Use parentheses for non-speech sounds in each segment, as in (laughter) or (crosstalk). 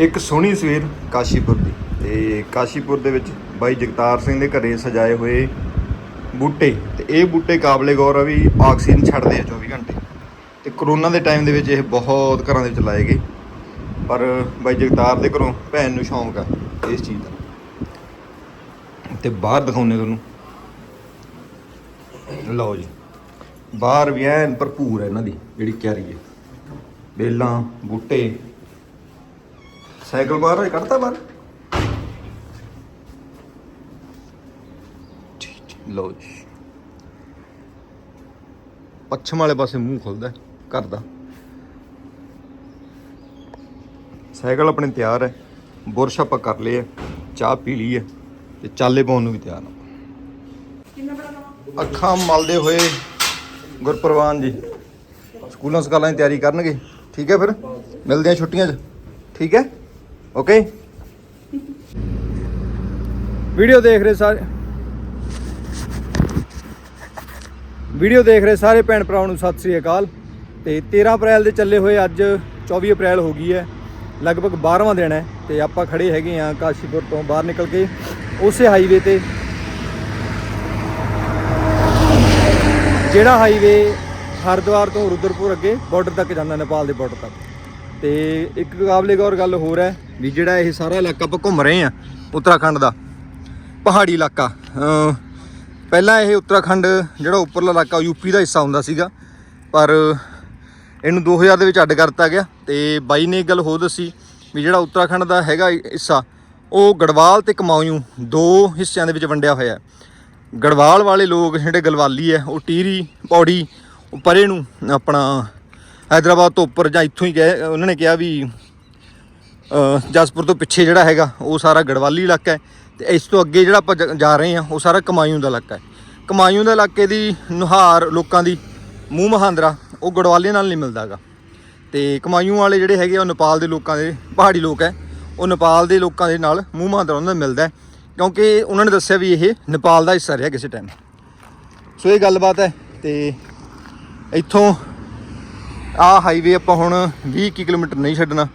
ਇੱਕ ਸੋਹਣੀ ਸਵੇਰ ਕਾਸ਼ੀਪੁਰ ਦੀ। ਤੇ ਕਾਸ਼ੀਪੁਰ ਦੇ ਵਿੱਚ ਬਾਈ ਜਗਤਾਰ ਸਿੰਘ ਦੇ ਘਰੇ ਸਜਾਏ ਹੋਏ ਬੂਟੇ। ਤੇ ਇਹ ਬੂਟੇ ਕਾਬਲੇ ਗੌਰ ਆ ਵੀ ਆਕਸੀਜਨ ਛੱਡਦੇ ਆ 24 ਘੰਟੇ। ਤੇ ਕਰੋਨਾ ਦੇ ਟਾਈਮ ਦੇ ਵਿੱਚ ਇਹ ਬਹੁਤ ਘਰਾਂ ਦੇ ਵਿੱਚ ਲਾਏ ਗਏ। ਪਰ ਬਾਈ ਜਗਤਾਰ ਦੇ ਘਰੋਂ ਭੈਣ ਨੂੰ ਸ਼ੌਂਕ ਆ ਇਸ ਚੀਜ਼ ਦਾ। ਤੇ ਬਾਹਰ ਦਿਖਾਉਨੇ ਤੁਹਾਨੂੰ। ਲਓ ਜੀ। ਬਾਹਰ ਵੀ ਐਨ ਭਰਪੂਰ ਹੈ ਇਹਨਾਂ ਦੀ ਜਿਹੜੀ ਕਿਆਰੀ ਹੈ। ਬੇਲਾਂ ਬੂਟੇ ਸਾਈਕਲ ਬਾਹਰ ਕੱਢਤਾ ਬਾਹਰ ਲਓ ਜੀ। ਪੱਛਮ ਵਾਲੇ ਪਾਸੇ ਮੂੰਹ ਖੁੱਲਦਾ ਘਰ ਦਾ। ਸਾਈਕਲ ਆਪਣੇ ਤਿਆਰ ਹੈ ਬੁਰਸ਼ ਆਪਾਂ ਕਰ ਲਏ ਚਾਹ ਪੀ ਲਈ ਹੈ ਤੇ ਚਾਲੇ ਪਾਉਣ ਨੂੰ ਵੀ ਤਿਆਰ ਹਾਂ। ਅੱਖਾਂ ਮਲਦੇ ਹੋਏ ਗੁਰਪ੍ਰਵਾਨ ਜੀ ਸਕੂਲਾਂ ਸਕਾਲਾਂ ਦੀ ਤਿਆਰੀ ਕਰਨਗੇ। ਠੀਕ ਹੈ ਫਿਰ? ਮਿਲਦੇ ਆ ਛੁੱਟੀਆਂ 'ਚ। ਠੀਕ ਹੈ? ਓਕੇ? ਵੀਡੀਓ ਦੇਖ ਰਹੇ ਸਾਰੇ ਵੀਡੀਓ ਦੇਖ ਰਹੇ ਸਾਰੇ ਭੈਣ ਭਰਾਵਾਂ ਨੂੰ ਸਤਿ ਸ੍ਰੀ ਅਕਾਲ। ਤੇ 13 ਅਪ੍ਰੈਲ ਦੇ ਚੱਲੇ ਹੋਏ ਅੱਜ 24 ਅਪ੍ਰੈਲ ਹੋ ਗਈ ਹੈ। ਲਗਭਗ 12ਵਾਂ ਦਿਨ ਹੈ ਤੇ ਆਪਾਂ ਖੜੇ ਹੈਗੇ ਆ ਕਾਸ਼ੀਪੁਰ ਤੋਂ ਬਾਹਰ ਨਿਕਲ ਕੇ ਉਸੇ ਹਾਈਵੇ ਤੇ। ਜਿਹੜਾ ਹਾਈਵੇ ਹਰਿਦੁਆਰ ਤੋਂ ਰੁਦਰਪੁਰ ਅੱਗੇ ਬਾਰਡਰ ਤੱਕ ਜਾਂਦਾ, ਨੇਪਾਲ ਦੇ ਬਾਰਡਰ ਤੱਕ। ਤੇ ਇੱਕ ਕਾਬਲੇ ਗੌਰ ਗੱਲ ਹੋਰ ਹੈ ਵੀ ਜਿਹੜਾ ਇਹ ਸਾਰਾ ਇਲਾਕਾ ਆਪਾਂ ਘੁੰਮ ਰਹੇ ਆ ਉੱਤਰਾਖੰਡ ਦਾ, ਪਹਾੜੀ ਇਲਾਕਾ। ਪਹਿਲਾਂ ਇਹ ਉੱਤਰਾਖੰਡ ਜਿਹੜਾ ਉੱਪਰਲਾ ਇਲਾਕਾ ਯੂਪੀ ਦਾ ਹਿੱਸਾ ਹੁੰਦਾ ਸੀਗਾ, ਪਰ ਇਹਨੂੰ 2000 ਦੇ ਵਿੱਚ ਅੱਡ ਕਰਤਾ ਗਿਆ ਤੇ ਬਾਈ ਨੇ ਇੱਕ ਗੱਲ ਹੋਰ ਦੱਸੀ ਵੀ ਜਿਹੜਾ ਉੱਤਰਾਖੰਡ ਦਾ ਹੈਗਾ ਹਿੱਸਾ, ਉਹ ਗੜਵਾਲ ਤੇ ਕਮਾਊਂ ਦੋ ਹਿੱਸਿਆਂ ਦੇ ਵਿੱਚ ਵੰਡਿਆ ਹੋਇਆ ਹੈ। ਗੜਵਾਲ ਵਾਲੇ ਲੋਕ ਜਿਹੜੇ ਗਲਵਾਲੀ ਹੈ, ਉਹ ਟੀਰੀ, ਪੌੜੀ ਪਰੇ ਨੂੰ ਆਪਣਾ ਹైదరాబాద్ ਤੋਂ ਉੱਪਰ ਜਾਂ ਇੱਥੋਂ ਹੀ ਗਏ, ਉਹਨਾਂ ਨੇ ਕਿਹਾ ਵੀ ਜਸਪੁਰ ਤੋਂ ਪਿੱਛੇ ਜਿਹੜਾ ਹੈਗਾ, ਉਹ ਸਾਰਾ ਗੜਵਾਲੀ ਇਲਾਕਾ ਹੈ ਤੇ ਇਸ ਤੋਂ ਅੱਗੇ ਜਿਹੜਾ ਆਪਾਂ ਜਾ ਰਹੇ ਹਾਂ, ਉਹ ਸਾਰਾ ਕਮਾਈਓ ਦਾ ਇਲਾਕਾ ਹੈ। ਕਮਾਈਓ ਦੇ ਇਲਾਕੇ ਦੀ ਨੁਹਾਰ ਲੋਕਾਂ ਦੀ ਮੂੰਹ ਮਹਾਂਦਰਾ, ਉਹ ਗੜਵਾਲੀ ਨਾਲ ਨਹੀਂ ਮਿਲਦਾਗਾ ਤੇ ਕਮਾਈਓ ਵਾਲੇ ਜਿਹੜੇ ਹੈਗੇ ਉਹ ਨੇਪਾਲ ਦੇ ਲੋਕਾਂ ਦੇ ਪਹਾੜੀ ਲੋਕ ਹੈ, ਉਹ ਨੇਪਾਲ ਦੇ ਲੋਕਾਂ ਦੇ ਨਾਲ ਮੂੰਹ ਮਹਾਂਦਰਾ ਉਹਨਾਂ ਨਾਲ ਮਿਲਦਾ ਕਿਉਂਕਿ ਉਹਨਾਂ ਨੇ ਦੱਸਿਆ ਵੀ ਇਹ ਨੇਪਾਲ ਦਾ ਹਿੱਸਾ ਰਿਹਾ ਕਿਸੇ ਟਾਈਮ ਸੋ ਇਹ ਗੱਲਬਾਤ ਹੈ ਤੇ ਇੱਥੋਂ ਆਹ ਹਾਈਵੇ ਆਪਾਂ ਹੁਣ 20 21 ਕਿਲੋਮੀਟਰ ਨਹੀਂ ਛੱਡਣਾ।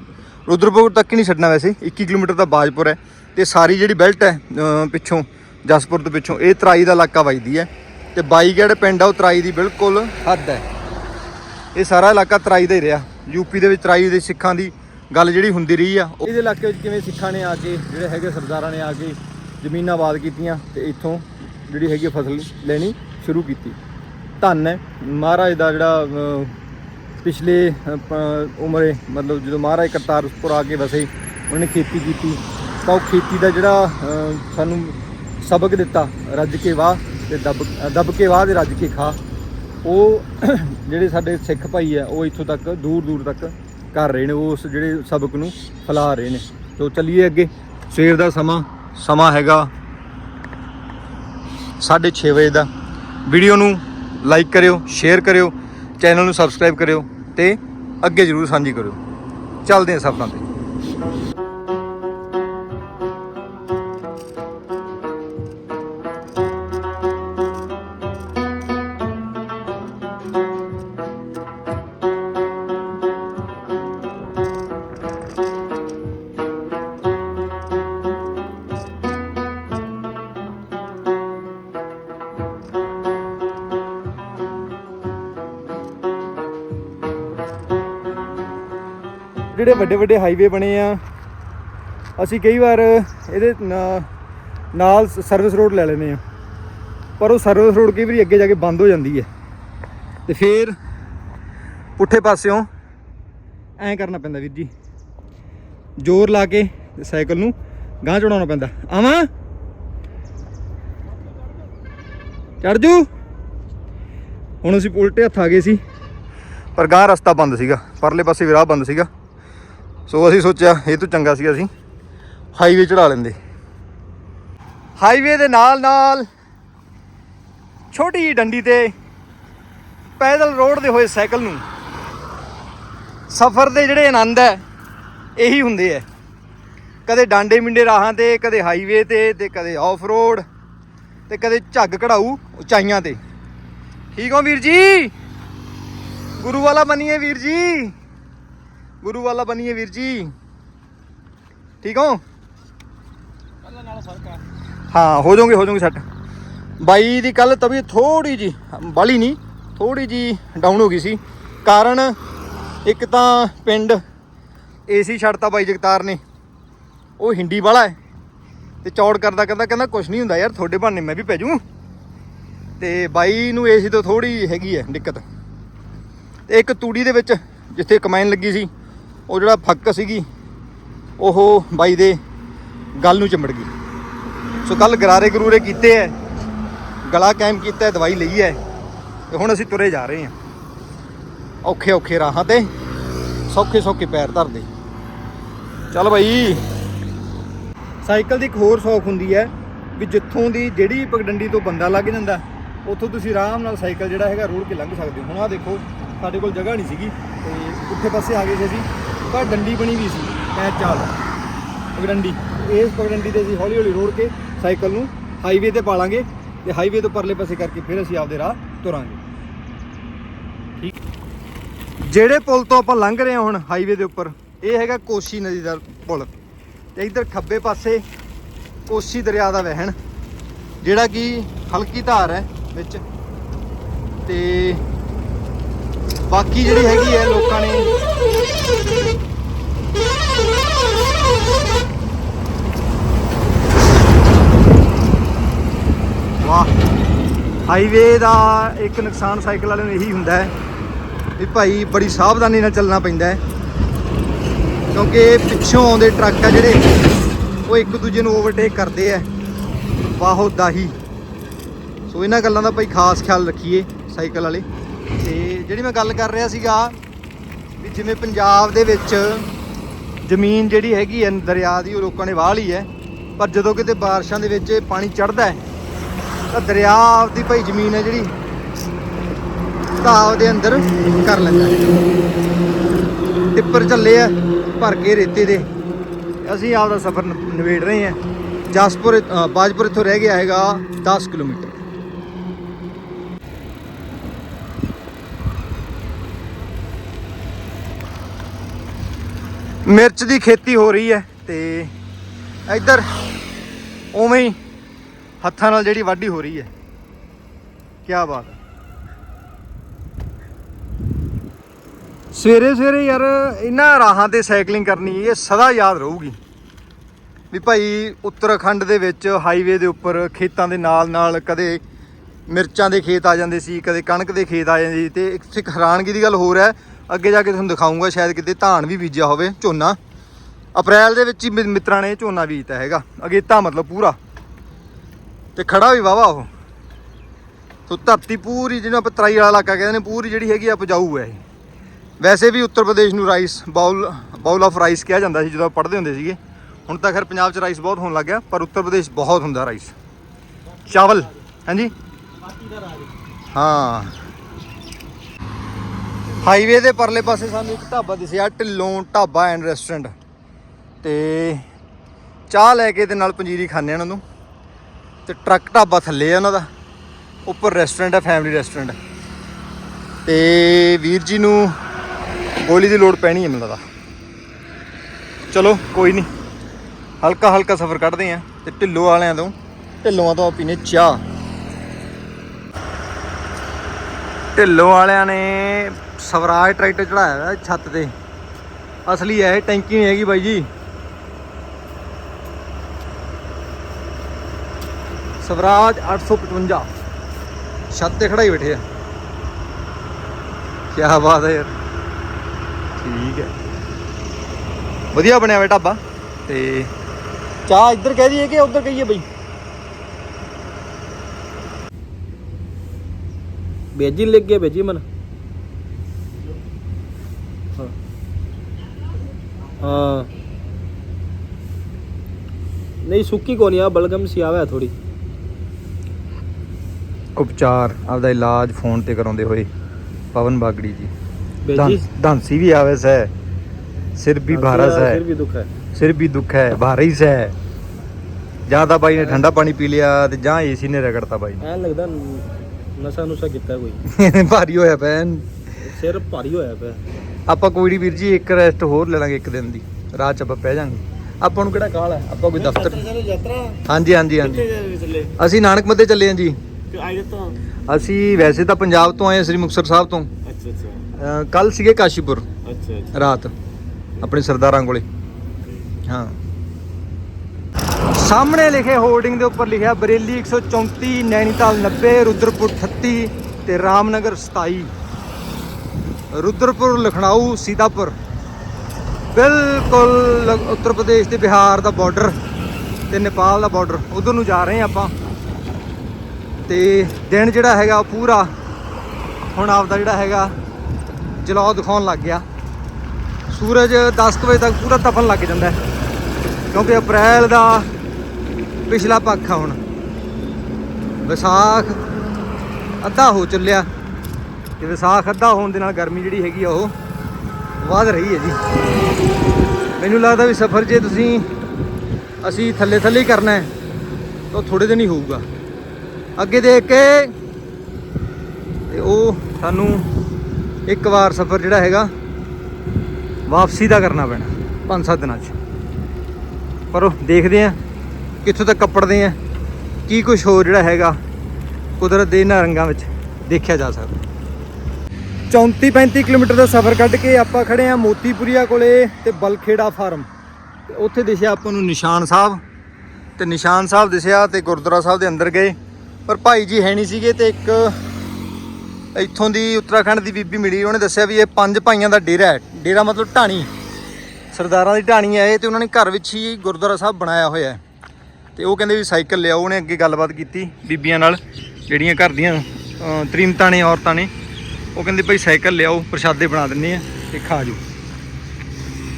ਰੁਦਰਪੁਰ ਤੱਕ ਹੀ ਨਹੀਂ ਛੱਡਣਾ ਵੈਸੇ 21 ਕਿਲੋਮੀਟਰ ਤਾਂ ਬਾਜਪੁਰ ਹੈ। ਤੇ ਸਾਰੀ ਜਿਹੜੀ ਬੈਲਟ ਹੈ ਪਿੱਛੋਂ, ਜਸਪੁਰ ਤੋਂ ਪਿੱਛੋਂ, ਇਹ ਤਰਾਈ ਦਾ ਇਲਾਕਾ ਵੱਜਦੀ ਹੈ। ਤੇ ਬਾਈਗੜ ਪਿੰਡ ਆ, ਉਹ ਤਰਾਈ ਦੀ ਬਿਲਕੁਲ ਹੱਦ ਹੈ। ਇਹ ਸਾਰਾ ਇਲਾਕਾ ਤਰਾਈ ਦਾ ਹੀ ਰਿਹਾ। ਯੂਪੀ ਦੇ ਵਿੱਚ ਤਰਾਈ ਦੇ ਸਿੱਖਾਂ ਦੀ ਗੱਲ ਜਿਹੜੀ ਹੁੰਦੀ ਰਹੀ ਆ, ਉਹ ਇਹਦੇ ਇਲਾਕੇ ਵਿੱਚ ਕਿਵੇਂ ਸਿੱਖਾਂ ਨੇ ਆ ਕੇ, ਜਿਹੜੇ ਹੈਗੇ ਸਰਦਾਰਾਂ ਨੇ ਆ ਕੇ ਜ਼ਮੀਨਾਂ ਆਬਾਦ ਕੀਤੀਆਂ ਤੇ ਇੱਥੋਂ ਜਿਹੜੀ ਹੈਗੀ ਫਸਲ ਲੈਣੀ ਸ਼ੁਰੂ ਕੀਤੀ। ਧੰਨ ਹੈ। ਮਹਾਰਾਜ ਦਾ ਜਿਹੜਾ ਪਿਛਲੇ ਅਹ, ਉਮਰੇ ਮਤਲਬ ਜਦੋਂ ਮਹਾਰਾਜ ਕਰਤਾਰਪੁਰ ਆ ਕੇ ਵਸੇ ਉਹਨੇ ਖੇਤੀ ਕੀਤੀ। ਤਾਂ ਉਹ ਖੇਤੀ ਦਾ ਜਿਹੜਾ ਸਾਨੂੰ ਸਬਕ ਦਿੱਤਾ ਰੱਜ ਕੇ ਵਾਹ ਤੇ ਦਬ ਦਬ ਕੇ ਵਾਹ ਤੇ ਰੱਜ ਕੇ ਖਾ। ਉਹ (clears throat) ਜਿਹੜੇ ਸਾਡੇ ਸਿੱਖ ਭਾਈ ਆ ਉਹ ਇੱਥੋਂ ਤੱਕ ਦੂਰ ਦੂਰ ਤੱਕ ਕਰ ਰਹੇ ਨੇ ਉਸ ਜਿਹੜੇ ਸਬਕ ਨੂੰ ਫੈਲਾ ਰਹੇ ਨੇ। ਤੋਂ ਚੱਲੀਏ ਅੱਗੇ। ਸਵੇਰ ਦਾ ਸਮਾਂ ਸਮਾਂ ਹੈਗਾ 6:30 ਵਜੇ ਦਾ। ਵੀਡੀਓ ਨੂੰ ਲਾਈਕ ਕਰਿਓ ਸ਼ੇਅਰ ਕਰਿਓ ਚੈਨਲ ਨੂੰ ਸਬਸਕ੍ਰਾਈਬ ਕਰਿਓ। ਤੇ ਅੱਗੇ ਜਰੂਰ ਸਾਂਝੀ ਕਰਿਓ। ਚੱਲਦੇ ਹਾਂ ਸਫਰਾਂ ਤੇ। ਜਿਹੜੇ ਵੱਡੇ ਵੱਡੇ ਹਾਈਵੇ ਬਣੇ ਆ, ਅਸੀਂ ਕਈ ਵਾਰ ਇਹਦੇ ਨਾਲ ਸਰਵਿਸ ਰੋਡ ਲੈ ਲੈਨੇ ਆ। ਪਰ ਉਹ ਸਰਵਿਸ ਰੋਡ ਕਈ ਵਾਰੀ ਅੱਗੇ ਜਾ ਕੇ ਬੰਦ ਹੋ ਜਾਂਦੀ ਹੈ। ਤੇ ਫਿਰ ਪੁੱਠੇ ਪਾਸਿਓਂ ਐਂ ਕਰਨਾ ਪੈਂਦਾ ਵੀਰ ਜੀ। ਜ਼ੋਰ ਲਾ ਕੇ ਸਾਈਕਲ ਨੂੰ ਗਾਂਹ ਚੜਾਉਣਾ ਪੈਂਦਾ। ਆਵਾਂ? ਚੜ ਜੂ? ਹੁਣ ਅਸੀਂ ਉਲਟੇ ਹੱਥ ਆ ਗਏ ਸੀ, ਪਰ ਗਾਂ ਰਸਤਾ ਬੰਦ ਸੀਗਾ। ਪਰਲੇ ਪਾਸੇ ਵੀ ਰਾਹ ਬੰਦ ਸੀਗਾ। ਸੋ ਅਸੀਂ ਸੋਚਿਆ, ਇਹ ਤੋਂ ਚੰਗਾ ਸੀ ਅਸੀਂ। ਹਾਈਵੇ ਚੜਾ ਲੈਂਦੇ। ਹਾਈਵੇ ਦੇ ਨਾਲ ਨਾਲ ਛੋਟੀ ਜਿਹੀ ਡੰਡੀ ਤੇ ਪੈਦਲ ਰੋਡ ਦੇ ਹੋਏ ਸਾਈਕਲ ਨੂੰ ਸਫ਼ਰ ਦੇ ਜਿਹੜੇ ਆਨੰਦ ਹੈ, ਇਹੀ ਹੁੰਦੇ ਹੈ। ਕਦੇ ਡਾਂਡੇ ਮਿੰਡੇ ਰਾਹਾਂ ਤੇ, ਕਦੇ ਹਾਈਵੇ ਤੇ ਤੇ ਕਦੇ ਆਫ ਰੋਡ ਤੇ ਕਦੇ ਝੱਗ ਕਢਾਊ ਉਚਾਈਆਂ ਤੇ। ਠੀਕ ਹੋ ਵੀਰ ਜੀ? ਗੁਰੂ ਵਾਲਾ ਬਣੀਏ ਵੀਰ ਜੀ? ਗੁਰੂ ਵਾਲਾ ਬਣੀਏ ਵੀਰ ਜੀ। ਠੀਕ ਹੋ? ਕੱਲ ਨਾਲ ਫ਼ਰਕ ਆ। ਹਾਂ ਹੋ ਜਾਓਗੇ ਹੋ ਜਾਓਗੇ ਸੈੱਟ। ਬਾਈ ਦੀ ਕੱਲ ਤਬੀਅਤ ਥੋੜੀ ਜੀ ਬਾਲੀ ਨਹੀਂ ਥੋੜੀ ਜੀ ਡਾਊਨ ਹੋ ਗਈ ਸੀ। ਕਾਰਨ ਇੱਕ ਤਾਂ ਪਿੰਡ ਏਸੀ ਛੱਡਤਾ ਬਾਈ ਜਗਤਾਰ ਨੇ। ਉਹ ਹਿੰਡੀ ਵਾਲਾ ਹੈ। ਤੇ ਚੌੜ ਕਰਦਾ ਕਹਿੰਦਾ ਕਹਿੰਦਾ ਕੁਝ ਨਹੀਂ ਹੁੰਦਾ ਯਾਰ ਤੁਹਾਡੇ ਬਹਾਨੇ ਮੈਂ ਵੀ ਪੈ ਜੂ ਤੇ ਬਾਈ ਨੂੰ ਏਸੀ ਤੋਂ ਥੋੜੀ ਹੈਗੀ ਹੈ ਦਿੱਕਤ। ਤੇ ਇੱਕ ਤੂੜੀ ਦੇ ਵਿੱਚ ਜਿੱਥੇ ਕਮਾਈਨ ਲੱਗੀ ਸੀ ਉਹ ਜਿਹੜਾ ਫੱਕ ਸੀਗੀ, ਉਹ ਬਾਈ ਦੇ ਗੱਲ ਨੂੰ ਚੰਬੜ ਗਈ। ਸੋ ਕੱਲ ਗਰਾਰੇ ਗਰੂਰੇ ਕੀਤੇ ਐ, ਗਲਾ ਕਾਇਮ ਕੀਤਾ, ਦਵਾਈ ਲਈ ਹੈ ਤੇ ਹੁਣ ਅਸੀਂ ਤੁਰੇ ਜਾ ਰਹੇ ਹਾਂ ਔਖੇ ਔਖੇ ਰਾਹਾਂ ਤੇ, ਸੌਖੇ ਸੌਖੇ ਪੈਰ ਧਰਦੇ। ਚੱਲ ਭਾਈ ਸਾਈਕਲ ਦੀ ਇੱਕ ਹੋਰ ਸੌਖ ਹੁੰਦੀ ਹੈ ਵੀ ਜਿੱਥੋਂ ਦੀ ਜਿਹੜੀ ਪਗਡੰਡੀ ਤੋਂ ਬੰਦਾ ਲੱਗ ਜਾਂਦਾ, ਉੱਥੋਂ ਤੁਸੀਂ ਆਰਾਮ ਨਾਲ ਸਾਈਕਲ ਜਿਹੜਾ ਹੈਗਾ ਰੋੜ ਕੇ ਲੰਘ ਸਕਦੇ ਹੋ। ਹੁਣ ਆਹ ਦੇਖੋ, ਸਾਡੇ ਕੋਲ ਜਗ੍ਹਾ ਨਹੀਂ ਸੀਗੀ, ਤੇ ਉੱਥੇ ਪਾਸੇ ਆ ਗਏ ਸੀ ਅਸੀਂ। ਪਰ ਡੰਡੀ ਬਣੀ ਵੀ ਸੀ ਐ ਚਾਲ ਪਗਡੰਡੀ। ਇਸ ਪਗਡੰਡੀ ਤੇ ਅਸੀਂ ਹੌਲੀ ਹੌਲੀ ਰੋੜ ਕੇ ਸਾਈਕਲ ਨੂੰ ਹਾਈਵੇ ਤੇ ਪਾਲਾਂਗੇ ਤੇ ਹਾਈਵੇ ਤੋਂ ਪਰਲੇ ਪਾਸੇ ਕਰਕੇ ਫਿਰ ਅਸੀਂ ਆਪਦੇ ਰਾਹ ਤੁਰਾਂਗੇ। ਠੀਕ? ਜਿਹੜੇ ਪੁਲ ਤੋਂ ਆਪਾਂ ਲੰਘ ਰਹੇ ਹਾਂ ਹੁਣ ਹਾਈਵੇ ਦੇ ਉੱਪਰ, ਇਹ ਹੈਗਾ ਕੋਸ਼ੀ ਨਦੀ ਦਾ ਪੁਲ। ਤੇ ਇਧਰ ਖੱਬੇ ਪਾਸੇ ਕੋਸ਼ੀ ਦਰਿਆ ਦਾ ਵਹਿਣ, ਜਿਹੜਾ ਕਿ ਹਲਕੀ ਧਾਰ ਹੈ ਵਿੱਚ। ਤੇ ਬਾਕੀ ਜਿਹੜੀ ਹੈਗੀ ਹੈ ਲੋਕਾਂ ਨੇ ਵਾਹ ਹਾਈਵੇ ਦਾ ਇੱਕ ਨੁਕਸਾਨ ਸਾਈਕਲ ਵਾਲੇ ਨੂੰ ਇਹੀ ਹੁੰਦਾ ਹੈ ਵੀ ਭਾਈ ਬੜੀ ਸਾਵਧਾਨੀ ਨਾਲ ਚੱਲਣਾ ਪੈਂਦਾ ਹੈ। ਕਿਉਂਕਿ ਪਿੱਛੋਂ ਆਉਂਦੇ ਟਰੱਕ ਆ ਜਿਹੜੇ, ਉਹ ਇੱਕ ਦੂਜੇ ਨੂੰ ਓਵਰਟੇਕ ਕਰਦੇ ਆ। ਬਾਹੋ ਦਾਹੀ ਸੋ ਇਹਨਾਂ ਗੱਲਾਂ ਦਾ ਭਾਈ ਖਾਸ ਖਿਆਲ ਰੱਖੀਏ ਸਾਈਕਲ ਵਾਲੇ। ਤੇ ਜਿਹੜੀ ਮੈਂ ਗੱਲ ਕਰ ਰਿਹਾ ਸੀਗਾ ਵੀ ਜਿਵੇਂ ਪੰਜਾਬ ਦੇ ਵਿੱਚ ਜ਼ਮੀਨ ਜਿਹੜੀ ਹੈਗੀ ਹੈ, ਦਰਿਆ ਦੀ, ਉਹ ਲੋਕਾਂ ਨੇ ਵਾਹ ਲਈ ਹੈ। ਪਰ ਜਦੋਂ ਕਿਤੇ ਬਾਰਿਸ਼ਾਂ ਦੇ ਵਿੱਚ ਪਾਣੀ ਚੜਦਾ ਹੈ, ਤਾਂ ਦਰਿਆ ਆਪਦੀ ਭਾਈ ਜ਼ਮੀਨ ਹੈ ਜਿਹੜੀ ਘਾਹ ਦੇ ਅੰਦਰ ਕਰ ਲੈਂਦਾ ਟਿੱਪਰ ਚੱਲੇ ਆ, ਭਰ ਕੇ ਰੇਤੇ ਦੇ। ਅਸੀਂ ਆਪਦਾ ਸਫ਼ਰ ਨ- ਨਿਬੇੜ ਰਹੇ ਹਾਂ। ਜਸਪੁਰ ਬਾਜਪੁਰ ਇੱਥੋਂ ਰਹਿ ਗਿਆ ਹੈਗਾ 10 ਕਿਲੋਮੀਟਰ। ਮਿਰਚ ਦੀ ਖੇਤੀ ਹੋ ਰਹੀ ਹੈ ਤੇ ਇੱਧਰ ਉਵੇਂ ਹੀ ਹੱਥਾਂ ਨਾਲ ਜਿਹੜੀ ਵਾਢੀ ਹੋ ਰਹੀ ਹੈ। ਕੀ ਬਾਤ ਹੈ। ਸਵੇਰੇ ਸਵੇਰੇ ਯਾਰ ਇਹਨਾਂ ਰਾਹਾਂ ਤੇ ਸਾਈਕਲਿੰਗ ਕਰਨੀ ਇਹ ਸਦਾ ਯਾਦ ਰਹੂਗੀ। ਵੀ ਭਾਈ ਉੱਤਰਾਖੰਡ ਦੇ ਵਿੱਚ ਹਾਈਵੇ ਦੇ ਉੱਪਰ ਖੇਤਾਂ ਦੇ ਨਾਲ ਨਾਲ ਕਦੇ ਮਿਰਚਾਂ ਦੇ ਖੇਤ ਆ ਜਾਂਦੇ ਸੀ, ਕਦੇ ਕਣਕ ਦੇ ਖੇਤ ਆ ਜਾਂਦੇ ਸੀ ਤੇ ਇੱਕ ਹੈਰਾਨਗੀ ਦੀ ਗੱਲ ਹੋਰ ਹੈ ਅੱਗੇ ਜਾ ਕੇ ਤੁਹਾਨੂੰ ਦਿਖਾਉਂਗਾ ਸ਼ਾਇਦ ਕਿਤੇ ਧਾਨ ਵੀ ਬੀਜਿਆ ਹੋਵੇ ਝੋਨਾ। ਅਪ੍ਰੈਲ ਦੇ ਵਿੱਚ ਹੀ ਮਿੱਤਰਾਂ ਨੇ ਝੋਨਾ ਬੀਜਤਾ ਹੈਗਾ। ਅਗੇਤਾ ਮਤਲਬ ਪੂਰਾ। ਤੇ ਖੜਾ ਵੀ ਵਾਵਾ ਉਹ। ਸੋ ਧਰਤੀ ਪੂਰੀ ਜਿਹਨੂੰ ਆਪਾਂ ਤਰਾਈ ਵਾਲਾ ਇਲਾਕਾ ਕਹਿੰਦੇ ਨੇ, ਪੂਰੀ ਜਿਹੜੀ ਹੈਗੀ ਆ ਉਪਜਾਊ ਹੈ ਇਹ। ਵੈਸੇ ਵੀ ਉੱਤਰ ਪ੍ਰਦੇਸ਼ ਨੂੰ rice bowl bowl of rice ਕਿਹਾ ਜਾਂਦਾ ਸੀ ਜਦੋਂ ਪੜ੍ਹਦੇ ਹੁੰਦੇ ਸੀਗੇ। ਹੁਣ ਤਾਂ ਖੈਰ ਪੰਜਾਬ 'ਚ ਰਾਈਸ ਬਹੁਤ ਹੋਣ ਲੱਗ ਗਿਆ, ਪਰ ਉੱਤਰ ਪ੍ਰਦੇਸ਼ ਬਹੁਤ ਹੁੰਦਾ ਰਾਈਸ। ਚਾਵਲ, ਹਾਂਜੀ? ਹਾਂ। ਹਾਈਵੇ ਦੇ ਪਰਲੇ ਪਾਸੇ ਸਾਨੂੰ ਇੱਕ ਢਾਬਾ ਦਿਸਿਆ, ਢਿੱਲੋਂ ਢਾਬਾ ਐਂਡ ਰੈਸਟੋਰੈਂਟ ਤੇ ਚਾਹ ਲੈ ਕੇ ਤੇ ਨਾਲ ਪੰਜੀਰੀ ਖਾਣੇ ਉਹਨਾਂ ਨੂੰ। ਤੇ ਟਰੱਕ ਢਾਬਾ ਥੱਲੇ ਆ ਉਹਨਾਂ ਦਾ। ਉੱਪਰ ਰੈਸਟੋਰੈਂਟ ਹੈ ਫੈਮਿਲੀ ਰੈਸਟੋਰੈਂਟ ਤੇ ਵੀਰ ਜੀ ਨੂੰ ਗੋਲੀ ਦੀ ਲੋੜ ਪੈਣੀ ਹੈ ਮੈਨੂੰ ਲੱਗਦਾ। ਚਲੋ, ਕੋਈ ਨਹੀਂ। ਹਲਕਾ ਹਲਕਾ ਸਫ਼ਰ ਕੱਢਦੇ ਆ ਤੇ ਢਿੱਲੋ ਵਾਲਿਆਂ ਤੋਂ ਢਿੱਲੋਆਂ ਤੋਂ ਪੀਨੇ ਚਾਹ। ਢਿੱਲੋ ਵਾਲਿਆਂ ਨੇ ਸਵਰਾਜ ਟਰੈਕਟਰ ਚੜਾਇਆ ਹੋਇਆ ਛੱਤ ਤੇ। ਅਸਲੀ ਹੈ ਟੈਂਕੀ ਨਹੀਂ ਹੈਗੀ ਬਾਈ ਜੀ। ਸਵਰਾਜ 855 ਛੱਤ ਤੇ ਖੜਾਈ ਬੈਠੇ ਆ। ਕੀ ਬਾਤ ਹੈ ਯਾਰ। ਠੀਕ ਹੈ। ਵਧੀਆ ਬਣਿਆ ਹੋਇਆ ਢਾਬਾ। ਤੇ ਚਾਹ ਇੱਧਰ ਕਹਿ ਦਈਏ ਕਿ ਉੱਧਰ ਕਹੀਏ ਬਈ। ਬੇਜੀ ਲੱਗ ਗਿਆ ਬੇਜੀ ਮਨ। ਹਾਂ। ਨਹੀਂ ਸੁੱਕੀ ਕੋ ਨਹੀਂ ਆ ਬਲਗਮ ਸੀ ਆਵਾ ਥੋੜੀ ਉਪਚਾਰ ਆਪਦਾ ਇਲਾਜ ਫੋਨ ਤੇ ਕਰਾਉਂਦੇ ਹੋਏ ਪਵਨ ਬਾਗੜੀ ਜੀ। ਦਾਂਸੀ ਵੀ ਆਵੇ ਸੈ ਸਿਰ ਵੀ ਭਾਰਾ ਸੈ ਸਿਰ ਵੀ ਦੁੱਖ ਹੈ। ਸਿਰ ਵੀ ਦੁੱਖ ਜਾਂ ਤਾਂ ਬਾਈ ਨੇ ਠੰਡਾ ਪਾਣੀ ਪੀ ਲਿਆ ਤੇ ਜਾਂ ਏਸੀ ਨੇ ਰਗੜਤਾ ਬਾਈ ਐ ਲੱਗਦਾ ਨਸ਼ਾ ਨੁਸ਼ਾ ਕੀਤਾ ਕੋਈ। (laughs) ਭਾਰੀ ਹੋਇਆ ਪੈਨ ਸਿਰ ਭਾਰੀ ਹੋਇਆ ਪਿਆ। ਆਪਾਂ ਕੋਈ ਵੀਰ ਜੀ ਇੱਕ ਰੈਸਟ ਹੋਰ ਲੈ ਲਾਂਗੇ ਇੱਕ ਦਿਨ ਦੀ। ਰਾਤ ਚ ਆਪਾਂ ਪੈ ਜਾਾਂਗੇ। ਆਪਾਂ ਨੂੰ ਕਿਹੜਾ ਕਾਲ ਹੈ? ਆਪਾਂ ਕੋਈ ਦਫ਼ਤਰ ਯਾਤਰਾ ਹਾਂਜੀ ਹਾਂਜੀ ਹਾਂਜੀ। ਚੱਲੇ ਅਸੀਂ ਨਾਨਕ ਮੱਦੇ ਚੱਲੇ ਹਾਂ ਜੀ। ਕਿ ਆਏ ਤਾਂ ਅਸੀਂ ਵੈਸੇ ਤਾਂ ਪੰਜਾਬ ਤੋਂ ਆਏ ਹਾਂ ਸ੍ਰੀ ਮੁਕਤਸਰ ਸਾਹਿਬ ਤੋਂ। ਅੱਛਾ ਅੱਛਾ। ਕੱਲ ਸੀਗੇ ਕਾਸ਼ੀਪੁਰ। ਅੱਛਾ ਅੱਛਾ। ਰਾਤ। ਆਪਣੇ ਸਰਦਾਰਾਂ ਕੋਲੇ। ਹਾਂ। ਸਾਹਮਣੇ ਲਿਖੇ ਹੋਰਡਿੰਗ ਦੇ ਉੱਪਰ ਲਿਖਿਆ ਬਰੇਲੀ 134 ਨੈਣੀਤਾਲ 90 ਰੁਦਰਪੁਰ 38 ਤੇ ਰਾਮਨਗਰ 27 ਰੁਦਰਪੁਰ, ਲਖਨਊ, ਸੀਤਾਪੁਰ। ਬਿਲਕੁਲ ਲ- ਉੱਤਰ ਪ੍ਰਦੇਸ਼ ਤੇ ਬਿਹਾਰ ਦਾ ਬਾਰਡਰ ਤੇ ਨੇਪਾਲ ਦਾ ਬਾਰਡਰ ਉਧਰ ਨੂੰ ਜਾ ਰਹੇ ਆਪਾਂ। ਤੇ ਦਿਨ ਜਿਹੜਾ ਹੈਗਾ ਉਹ ਪੂਰਾ ਹੁਣ ਆਪਦਾ ਜਿਹੜਾ ਹੈਗਾ ਜਲਾਉ ਦਿਖਾਉਣ ਲੱਗ ਗਿਆ। ਸੂਰਜ 10 ਕੁ ਵਜੇ ਤੱਕ ਪੂਰਾ ਤਪਣ ਲੱਗ ਜਾਂਦਾ ਕਿਉਂਕਿ ਅਪ੍ਰੈਲ ਦਾ ਪਿਛਲਾ ਪੱਖ ਆ ਹੁਣ। ਵਿਸਾਖ ਅੱਧਾ ਹੋ ਚੱਲਿਆ। ਤੇ ਵਿਸਾਖ ਅੱਧਾ ਹੋਣ ਦੇ ਨਾਲ ਗਰਮੀ ਜਿਹੜੀ ਹੈਗੀ ਆ ਉਹ ਵਧ ਰਹੀ ਹੈ ਜੀ। ਮੈਨੂੰ ਲੱਗਦਾ ਵੀ ਸਫ਼ਰ ਜੇ ਤੁਸੀਂ ਅਸੀਂ ਥੱਲੇ ਥੱਲੇ ਹੀ ਕਰਨਾ ਹੈ, ਤਾਂ ਥੋੜੇ ਦਿਨ ਹੀ ਹੋਊਗਾ। ਅੱਗੇ ਦੇਖ ਕੇ ਤੇ ਉਹ ਸਾਨੂੰ ਇੱਕ ਵਾਰ ਸਫ਼ਰ ਜਿਹੜਾ ਹੈਗਾ ਵਾਪਸੀ ਦਾ ਕਰਨਾ ਪੈਣਾ, ਪੰਜ ਸੱਤ ਦਿਨਾਂ 'ਚ। ਪਰ ਉਹ ਦੇਖਦੇ ਆ ਕਿੱਥੋਂ ਤੱਕ ਕੱਪੜਦੇ ਆ ਕੀ ਕੁਝ ਹੋਰ ਜਿਹੜਾ ਹੈਗਾ ਕੁਦਰਤ ਦੇ ਇਹਨਾਂ ਰੰਗਾਂ ਵਿੱਚ ਦੇਖਿਆ ਜਾ ਸਕਦਾ। 34 35 ਕਿਲੋਮੀਟਰ ਦਾ ਸਫ਼ਰ ਕੱਢ ਕੇ ਆਪਾਂ ਖੜੇ ਆ ਮੋਤੀਪੁਰੀਆ ਕੋਲੇ ਤੇ ਬਲਖੇੜਾ ਫਾਰਮ। ਤੇ ਉੱਥੇ ਦਿਸਿਆ ਆਪਾਂ ਨੂੰ ਨਿਸ਼ਾਨ ਸਾਹਿਬ। ਤੇ ਨਿਸ਼ਾਨ ਸਾਹਿਬ ਦਿਸਿਆ ਤੇ ਗੁਰਦੁਆਰਾ ਸਾਹਿਬ ਦੇ ਅੰਦਰ ਗਏ। ਪਰ ਭਾਈ ਜੀ ਹੈ ਨਹੀਂ ਸੀਗੇ ਤੇ ਇੱਕ ਇੱਥੋਂ ਦੀ ਉੱਤਰਾਖੰਡ ਦੀ ਬੀਬੀ ਮਿਲੀ। ਉਹਨੇ ਦੱਸਿਆ ਵੀ ਇਹ ਪੰਜ ਭਾਈਆਂ ਦਾ ਡੇਰਾ ਹੈ। ਡੇਰਾ ਮਤਲਬ ਢਾਣੀ। ਸਰਦਾਰਾਂ ਦੀ ਢਾਣੀ ਹੈ ਇਹ ਤੇ ਉਹਨਾਂ ਨੇ ਘਰ ਵਿੱਚ ਹੀ ਗੁਰਦੁਆਰਾ ਸਾਹਿਬ ਬਣਾਇਆ ਹੋਇਆ ਹੈ। ਤੇ ਉਹ ਕਹਿੰਦੇ ਵੀ ਸਾਈਕਲ ਲਿਆਓ। ਉਹਨੇ ਅੱਗੇ ਗੱਲਬਾਤ ਕੀਤੀ ਬੀਬੀਆਂ ਨਾਲ ਜਿਹੜੀਆਂ ਘਰ ਦੀਆਂ ਅਹ, ਤ੍ਰੀਮਤਾਂ ਨੇ ਔਰਤਾਂ ਨੇ। ਉਹ ਕਹਿੰਦੇ ਭਾਈ ਸਾਈਕਲ ਲਿਆਓ, ਪ੍ਰਸ਼ਾਦੇ ਬਣਾ ਦਿੰਨੇ ਆ ਤੇ ਖਾ ਜਾਓ।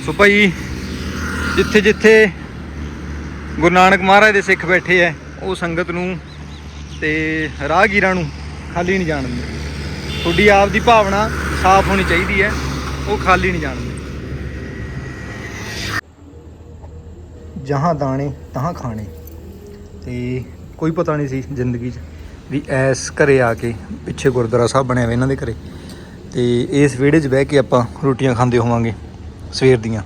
ਸੋ ਭਾਈ, ਜਿੱਥੇ ਜਿੱਥੇ ਗੁਰੂ ਨਾਨਕ ਮਹਾਰਾਜ ਦੇ ਸਿੱਖ ਬੈਠੇ ਐ ਉਹ ਸੰਗਤ ਨੂੰ ਤੇ ਰਾਹਗੀਰਾਂ ਨੂੰ ਖਾਲੀ ਨਹੀਂ ਜਾਣ ਦਿੰਦੇ। ਤੁਹਾਡੀ ਆਪ ਦੀ ਭਾਵਨਾ ਸਾਫ਼ ਹੋਣੀ ਚਾਹੀਦੀ ਹੈ, ਉਹ ਖਾਲੀ ਨਹੀਂ ਜਾਣ ਦਿੰਦੇ। ਜਹਾਂ ਦਾਣੇ, ਤਹਾਂ ਖਾਣੇ। ਤੇ ਕੋਈ ਪਤਾ ਨਹੀਂ ਸੀ ਜ਼ਿੰਦਗੀ 'ਚ। ਵੀ ਐਸ ਘਰੇ ਆ ਕੇ ਪਿੱਛੇ ਗੁਰਦੁਆਰਾ ਸਾਹਿਬ ਬਣਿਆ ਹੋਇਆ ਇਹਨਾਂ ਦੇ ਘਰੇ। ਤੇ ਇਸ ਵਿਹੜੇ 'ਚ ਬਹਿ ਕੇ ਆਪਾਂ ਰੋਟੀਆਂ ਖਾਂਦੇ ਹੋਵਾਂਗੇ ਸਵੇਰ ਦੀਆਂ।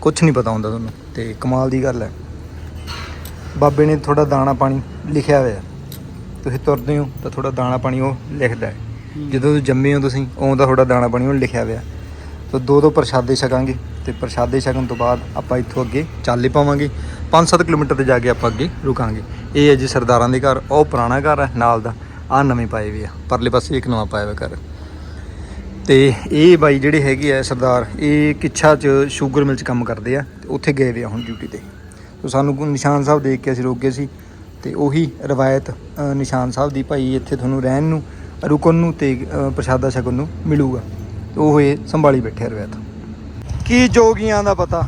ਕੁਝ ਨਹੀਂ ਪਤਾ ਹੁੰਦਾ ਤੁਹਾਨੂੰ, ਤੇ ਕਮਾਲ ਦੀ ਗੱਲ ਹੈ। ਬਾਬੇ ਨੇ ਥੋੜਾ ਦਾਣਾ ਪਾਣੀ ਲਿਖਿਆ ਹੋਇਆ। ਤੁਸੀਂ ਤੁਰਦੇ ਹੋ ਤਾਂ ਥੋੜਾ ਦਾਣਾ ਪਾਣੀ ਉਹ ਲਿਖਦਾ ਹੈ। ਜਦੋਂ ਤੁਸੀਂ ਜੰਮੇ ਹੋ ਤੁਸੀਂ ਉਦੋਂ ਦਾ ਥੋੜਾ ਦਾਣਾ ਪਾਣੀ ਉਹ ਲਿਖਿਆ ਹੋਇਆ। ਤਾਂ ਦੋ ਦੋ ਪ੍ਰਸ਼ਾਦੇ ਛਕਾਂਗੇ ਤੇ ਪ੍ਰਸ਼ਾਦੇ ਛਕਣ ਤੋਂ ਬਾਅਦ ਆਪਾਂ ਇੱਥੋਂ ਅੱਗੇ ਚੱਲੇ ਪਾਵਾਂਗੇ। 5-7 ਕਿਲੋਮੀਟਰ ਤੇ ਜਾ ਕੇ ਆਪਾਂ ਅੱਗੇ ਰੁਕਾਂਗੇ। ਇਹ ਹੈ ਜੀ ਸਰਦਾਰਾਂ ਦੇ ਘਰ ਉਹ ਪੁਰਾਣਾ ਘਰ ਹੈ ਨਾਲ ਦਾ। ਆ ਨਵੇਂ ਪਾਏ ਵੀ ਆ। ਪਰਲੇ ਪਾਸੇ ਇੱਕ ਨਵਾਂ ਪਾਇਆ ਹੋਇਆ ਘਰ। ਤੇ ਇਹ ਬਾਈ ਜਿਹੜੇ ਹੈਗੇ ਆ ਸਰਦਾਰ, ਇਹ ਕਿੱਛਾ 'ਚ ਸ਼ੂਗਰ ਮਿਲ 'ਚ ਕੰਮ ਕਰਦੇ ਆ ਤੇ ਉੱਥੇ ਗਏ ਵੇ ਆ ਹੁਣ ਡਿਊਟੀ ਤੇ। ਸੋ ਸਾਨੂੰ ਨਿਸ਼ਾਨ ਸਾਹਿਬ ਦੇਖ ਕੇ ਅਸੀਂ ਰੁਕ ਗਏ ਸੀ ਤੇ ਉਹੀ ਰਵਾਇਤ ਨਿਸ਼ਾਨ ਸਾਹਿਬ ਦੀ ਭਾਈ ਇੱਥੇ ਤੁਹਾਨੂੰ ਰਹਿਣ ਨੂੰ, ਰੁਕਣ ਨੂੰ ਤੇ ਪ੍ਰਸ਼ਾਦਾ ਛਕਣ ਨੂੰ ਮਿਲੂਗਾ। ਉਹ ਇਹ ਸੰਭਾਲੀ ਬੈਠੇ ਰਵਾਇਤ। ਕੀ ਜੋਗੀਆਂ ਦਾ ਪਤਾ?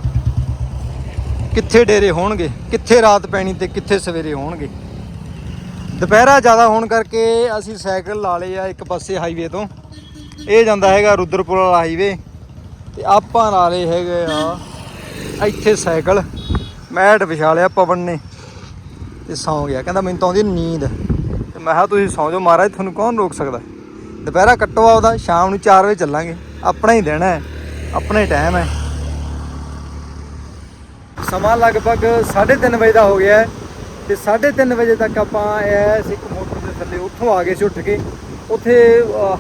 ਕਿੱਥੇ ਡੇਰੇ ਹੋਣਗੇ, ਕਿੱਥੇ ਰਾਤ ਪੈਣੀ ਤੇ ਕਿੱਥੇ ਸਵੇਰੇ ਹੋਣਗੇ। ਦੁਪਹਿਰਾ ਜ਼ਿਆਦਾ ਹੋਣ ਕਰਕੇ ਅਸੀਂ ਸਾਈਕਲ ਲਾ ਲਏ ਆ ਇੱਕ ਪਾਸੇ ਹਾਈਵੇ ਤੋਂ। ਇਹ ਜਾਂਦਾ ਹੈਗਾ ਰੁਦਰਪੁਰ ਵਾਲਾ ਹਾਈਵੇ ਤੇ ਆਪਾਂ ਲਾ ਲਏ ਹੈਗੇ ਆ ਇੱਥੇ ਸਾਈਕਲ। ਮੈਟ ਵਿਛਾ ਲਿਆ ਪਵਨ ਨੇ ਤੇ ਸੌਂ ਗਿਆ। ਕਹਿੰਦਾ ਮੈਨੂੰ ਤਾਂ ਆਉਂਦੀ ਨੀਂਦ। ਤੇ ਮੈਂ ਕਿਹਾ ਤੁਸੀਂ ਸੌਂ ਜਾਓ ਮਹਾਰਾਜ, ਤੁਹਾਨੂੰ ਕੌਣ ਰੋਕ ਸਕਦਾ? ਦੁਪਹਿਰਾ ਕੱਟੋ ਆਪਦਾ, ਸ਼ਾਮ ਨੂੰ 4 ਵਜੇ ਚੱਲਾਂਗੇ। ਆਪਣਾ ਹੀ ਦਿਨ ਹੈ, ਆਪਣਾ ਹੀ ਟਾਈਮ ਹੈ। ਸਮਾਂ ਲਗਭਗ 3:30 ਵਜੇ ਦਾ ਹੋ ਗਿਆ ਹੈ ਤੇ 3:30 ਵਜੇ ਤੱਕ ਆਪਾਂ ਐਸ ਇੱਕ ਮੋਟਰ ਦੇ ਥੱਲੇ ਉੱਥੋਂ ਆ ਗਏ ਸੀ ਉੱਠ ਕੇ। ਉੱਥੇ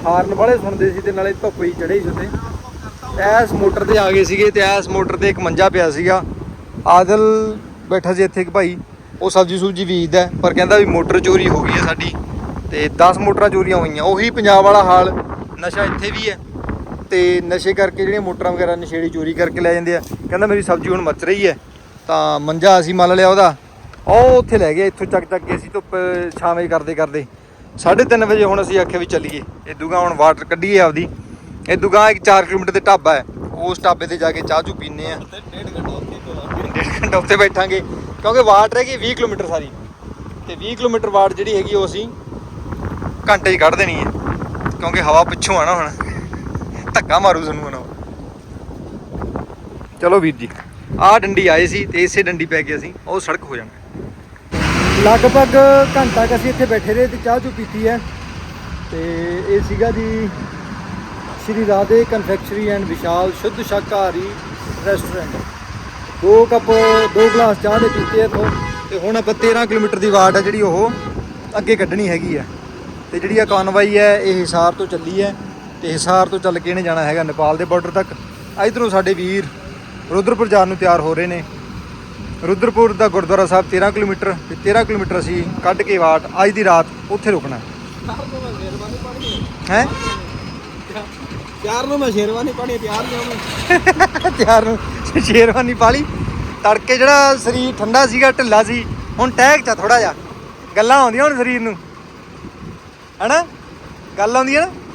ਹਾਰਨ ਵਾਲੇ ਸੁਣਦੇ ਸੀ ਤੇ ਨਾਲੇ ਧੁੱਪ ਹੀ ਚੜੇ ਸੀ ਉੱਤੇ ਐਸ ਮੋਟਰ ਤੇ ਆ ਗਏ ਸੀਗੇ ਤੇ ਐਸ ਮੋਟਰ ਤੇ ਇੱਕ ਮੰਜਾ ਪਿਆ ਸੀਗਾ। ਆਦਲ ਬੈਠਾ ਸੀ ਇੱਥੇ ਇੱਕ ਭਾਈ। ਉਹ ਸਬਜੀ ਸੁਬਜੀ ਬੀਜਦਾ ਪਰ ਕਹਿੰਦਾ ਵੀ ਮੋਟਰ ਚੋਰੀ ਹੋ ਗਈ ਹੈ ਸਾਡੀ। ਤੇ 10 ਮੋਟਰਾਂ ਚੋਰੀਆਂ ਹੋਈਆਂ। ਉਹੀ ਪੰਜਾਬ ਵਾਲਾ ਹਾਲ। ਨਸ਼ਾ ਇੱਥੇ ਵੀ ਹੈ। ਤੇ ਨਸ਼ੇ ਕਰਕੇ ਜਿਹੜੀਆਂ ਮੋਟਰਾਂ ਵਗੈਰਾ ਨਸ਼ੇੜੀ ਚੋਰੀ ਕਰਕੇ ਲੈ ਜਾਂਦੇ ਆ। ਕਹਿੰਦਾ ਮੇਰੀ ਸਬਜ਼ੀ ਹੁਣ ਮੱਚ ਰਹੀ ਹੈ। ਤਾਂ ਮੰਜਾ ਅਸੀਂ ਮੰਨ ਲਿਆ ਉਹਦਾ। ਉਹ ਉੱਥੇ ਲੈ ਗਿਆ ਇੱਥੋਂ ਚੱਕ ਚੱਕ ਕੇ ਅਸੀਂ ਧੁੱਪ ਛਾਵੇਂ ਕਰਦੇ ਕਰਦੇ। 3:30 ਵਜੇ ਹੁਣ ਅਸੀਂ ਆਖਿਆ ਵੀ ਚੱਲੀਏ। ਇਹ ਦੁਗਾ ਹੁਣ ਵਾਟਰ ਕੱਢੀਏ ਆਪਦੀ। ਇਹ ਦੁਗਾ ਇੱਕ 4 ਕਿਲੋਮੀਟਰ ਤੇ ਢਾਬਾ ਹੈ। ਉਸ ਢਾਬੇ ਤੇ ਜਾ ਕੇ ਚਾਹ ਚੂ ਪੀਨੇ ਆ ਡੇਢ ਘੰਟਾ ਉੱਥੇ ਤੋਂ ਡੇਢ ਘੰਟਾ ਉੱਥੇ ਬੈਠਾਂਗੇ। ਕਿਉਂਕਿ ਵਾਟ ਹੈਗੀ 20 ਕਿਲੋਮੀਟਰ ਸਾਰੀ। ਤੇ 20 ਕਿਲੋਮੀਟਰ ਵਾਟ ਜਿਹੜੀ ਹੈਗੀ ਉਹ ਅਸੀਂ ਘੰਟੇ 'ਚ ਕੱਢ ਦੇਣੀ ਹੈ। ਕਿਉਂਕਿ ਹਵਾ ਪਿੱਛੋਂ ਆ ਨਾ ਹੁਣ। ਧੱਕਾ ਮਾਰੂ ਸਾਨੂੰ ਹੁਣ ਚਲੋ ਵੀਰ ਜੀ, ਆਹ ਡੰਡੀ ਆਏ ਸੀ ਤੇ ਇਸੇ ਡੰਡੀ ਪੈ ਕੇ ਅਸੀਂ, ਉਹ ਸੜਕ ਹੋ ਜਾਣਾ। ਲਗਭਗ ਘੰਟਾ ਕ ਅਸੀਂ ਇੱਥੇ ਬੈਠੇ ਰਹੇ ਤੇ ਚਾਹ ਚੂ ਪੀਤੀ ਹੈ। ਤੇ ਇਹ ਸੀਗਾ ਜੀ, ਸ਼੍ਰੀ ਰਾਧੇ ਕਨਫੈਕਸ਼ਨਰੀ ਐਂਡ ਵਿਸ਼ਾਲ ਸ਼ੁੱਧ ਸ਼ਾਕਾਹਾਰੀ ਰੈਸਟੋਰੈਂਟ ਦੋ ਕੱਪ, ਦੋ ਗਲਾਸ ਚਾਹ ਦੇ ਪੀਤੇ ਆ ਤੋਂ ਤੇ ਹੁਣ ਆਪਾਂ 13 ਕਿਲੋਮੀਟਰ ਦੀ ਵਾਟ ਹੈ ਜਿਹੜੀ ਉਹ ਅੱਗੇ ਕੱਢਣੀ ਹੈਗੀ ਆ। ਤੇ ਜਿਹੜੀ ਆ ਕਾਨਵਾਈ ਹੈ, ਇਹ ਹਿਸਾਰ ਤੋਂ ਚੱਲੀ ਹੈ। ਤੇ ਹਿਸਾਰ ਤੋਂ ਚੱਲ ਕੇ ਇਹਨੇ ਜਾਣਾ ਹੈਗਾ ਨੇਪਾਲ ਦੇ ਬਾਰਡਰ ਤੱਕ। ਇਧਰੋਂ ਸਾਡੇ ਵੀਰ ਰੁਦਰਪੁਰ ਜਾਣ ਨੂੰ ਤਿਆਰ ਹੋ ਰਹੇ ਨੇ। ਰੁਦਰਪੁਰ ਦਾ ਗੁਰਦੁਆਰਾ ਸਾਹਿਬ 13 ਕਿਲੋਮੀਟਰ ਤੇ 13 ਕਿਲੋਮੀਟਰ ਅਸੀਂ ਕੱਢ ਕੇ ਵਾਟ ਅੱਜ ਦੀ ਰਾਤ ਉੱਥੇ ਰੁਕਣਾ। ਹੈ? ਚਾਰ ਨੂੰ ਮੈਂ ਸ਼ੇਰਵਾਨੀ ਪਾਣੀ ਤਿਆਰ ਲਿਆਉਣਾ ਤਿਆਰ ਨੂੰ ਸ਼ੇਰਵਾਨੀ ਪਾਲੀ। ਤੜਕੇ ਜਿਹੜਾ ਸਰੀਰ ਠੰਡਾ ਸੀਗਾ ਢਿੱਲਾ ਸੀ ਹੁਣ ਟੈਕ ਚਾ ਥੋੜਾ ਜਿਹਾ। ਗੱਲਾਂ ਆਉਂਦੀਆਂ ਹੁਣ ਸਰੀਰ ਨੂੰ। ਹਨਾ? ਗੱਲ ਆਉਂਦੀ ਹੈ ਨਾ?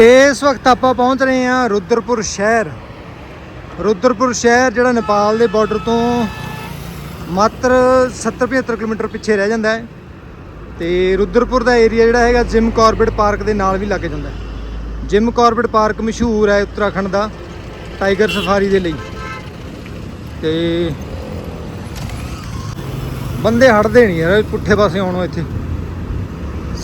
ਇਸ ਵਕਤ ਆਪਾਂ ਪਹੁੰਚ ਰਹੇ ਹਾਂ ਰੁਦਰਪੁਰ ਸ਼ਹਿਰ। ਰੁਦਰਪੁਰ ਸ਼ਹਿਰ, ਜਿਹੜਾ ਨੇਪਾਲ ਦੇ ਬਾਰਡਰ ਤੋਂ ਮਾਤਰ 70-75 ਕਿਲੋਮੀਟਰ ਪਿੱਛੇ ਰਹਿ ਜਾਂਦਾ ਹੈ। ਤੇ ਰੁਦਰਪੁਰ ਦਾ ਏਰੀਆ ਜਿਹੜਾ ਹੈਗਾ ਜਿਮ ਕਾਰਬੇਟ ਪਾਰਕ ਦੇ ਨਾਲ ਵੀ ਲੱਗ ਜਾਂਦਾ ਹੈ। ਜਿਮ ਕਾਰਬੇਟ ਪਾਰਕ ਮਸ਼ਹੂਰ ਹੈ ਉੱਤਰਾਖੰਡ ਦਾ, ਟਾਈਗਰ ਸਫਾਰੀ ਦੇ ਲਈ। ਤੇ ਬੰਦੇ ਹਟਦੇ ਨਹੀਂ ਯਾਰ, ਪੁੱਠੇ ਪਾਸੇ ਆਉਣੋਂ ਇੱਥੇ।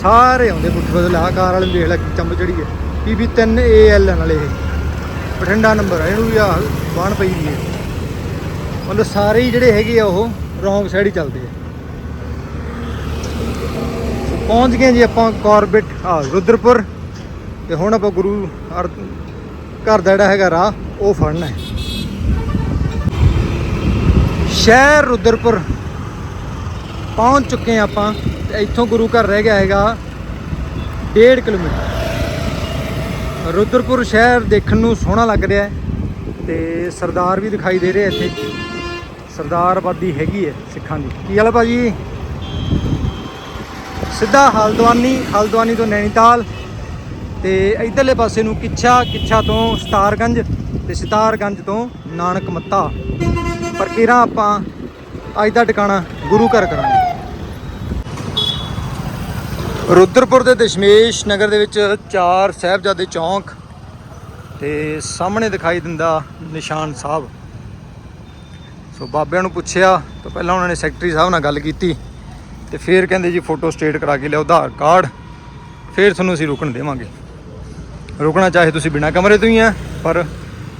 ਸਾਰੇ ਆਉਂਦੇ ਪੁੱਠੇ ਪਾਸੇ ਲਾ ਕਾਰ ਵਾਲੇ ਨੂੰ ਦੇਖ ਲੈ, ਚੰਬ ਚੜੀ ਹੈ। ਪੀਬੀ 3 AL ਨਾਲੇ ਇਹ। ਬਠਿੰਡਾ ਨੰਬਰ ਹੈ ਇਹਨੂੰ ਵੀ ਆ ਬਾਣ ਪਈ ਦੀ ਹੈ ਮਤਲਬ ਸਾਰੇ ਹੀ ਜਿਹੜੇ ਹੈਗੇ ਆ ਉਹ ਰੋਂਗ ਸਾਈਡ ਹੀ ਚੱਲਦੇ ਆ। ਪਹੁੰਚ ਗਏ ਜੀ ਆਪਾਂ ਕਾਰਬੇਟ ਆ ਰੁਦਰਪੁਰ। ਤੇ ਹੁਣ ਆਪਾਂ ਗੁਰੂ ਅਰ- ਘਰ ਦਾ ਜਿਹੜਾ ਹੈਗਾ ਰਾਹ, ਉਹ ਫੜਨਾ ਹੈ। ਸ਼ਹਿਰ ਰੁਦਰਪੁਰ। ਪਹੁੰਚ ਚੁੱਕੇ ਹਾਂ ਆਪਾਂ। ਤੇ ਇੱਥੋਂ ਗੁਰੂ ਘਰ ਰਹਿ ਗਿਆ ਹੈਗਾ 1.5 ਕਿਲੋਮੀਟਰ। ਰੁਦਰਪੁਰ ਸ਼ਹਿਰ ਦੇਖਣ ਨੂੰ ਸੋਹਣਾ ਲੱਗ ਰਿਹਾ ਹੈ ਤੇ ਸਰਦਾਰ ਵੀ ਦਿਖਾਈ ਦੇ ਰਹੇ ਇੱਥੇ। ਸਰਦਾਰ ਆਬਾਦੀ ਹੈਗੀ ਹੈ ਸਿੱਖਾਂ ਦੀ। ਕੀ ਹਾਲ ਹੈ ਭਾਜੀ? ਸਿੱਧਾ ਹਲਦਵਾਨੀ ਹਲਦਵਾਨੀ ਤੋਂ ਨੈਣੀਤਾਲ ਤੇ ਇਧਰਲੇ ਪਾਸੇ ਨੂੰ ਕਿੱਛਾ ਕਿੱਛਾ ਤੋਂ ਸਤਾਰਗੰਜ ਤੇ ਸਤਾਰਗੰਜ ਤੋਂ ਨਾਨਕ ਮੱਤਾ ਪਰ ਕਿਰਾਂ ਆਪਾਂ ਅੱਜ ਦਾ ਟਿਕਾਣਾ ਗੁਰੂ ਘਰ ਕਰਾਂਗੇ। ਰੁਦਰਪੁਰ ਦੇ ਦਸ਼ਮੇਸ਼ ਨਗਰ ਦੇ ਵਿੱਚ ਚਾਰ ਸਾਹਿਬਜ਼ਾਦੇ ਚੌਂਕ ਤੇ ਸਾਹਮਣੇ ਦਿਖਾਈ ਦਿੰਦਾ ਨਿਸ਼ਾਨ ਸਾਹਿਬ। ਸੋ ਬਾਬਿਆਂ ਨੂੰ ਪੁੱਛਿਆ ਤਾਂ ਪਹਿਲਾਂ ਉਹਨਾਂ ਨੇ ਸੈਕਟਰੀ ਸਾਹਿਬ ਨਾਲ ਗੱਲ ਕੀਤੀ ਤੇ ਫਿਰ ਕਹਿੰਦੇ ਜੀ ਫੋਟੋ ਸਟੇਟ ਕਰਾ ਕੇ ਲਿਆਓ, ਆਧਾਰ ਕਾਰਡ, ਫਿਰ ਤੁਹਾਨੂੰ ਅਸੀਂ ਰੁਕਣ ਦੇਵਾਂਗੇ। ਰੁਕਣਾ ਚਾਹੇ ਤੁਸੀਂ ਬਿਨਾ ਕਮਰੇ ਤੋਂ ਹੀ ਆ ਪਰ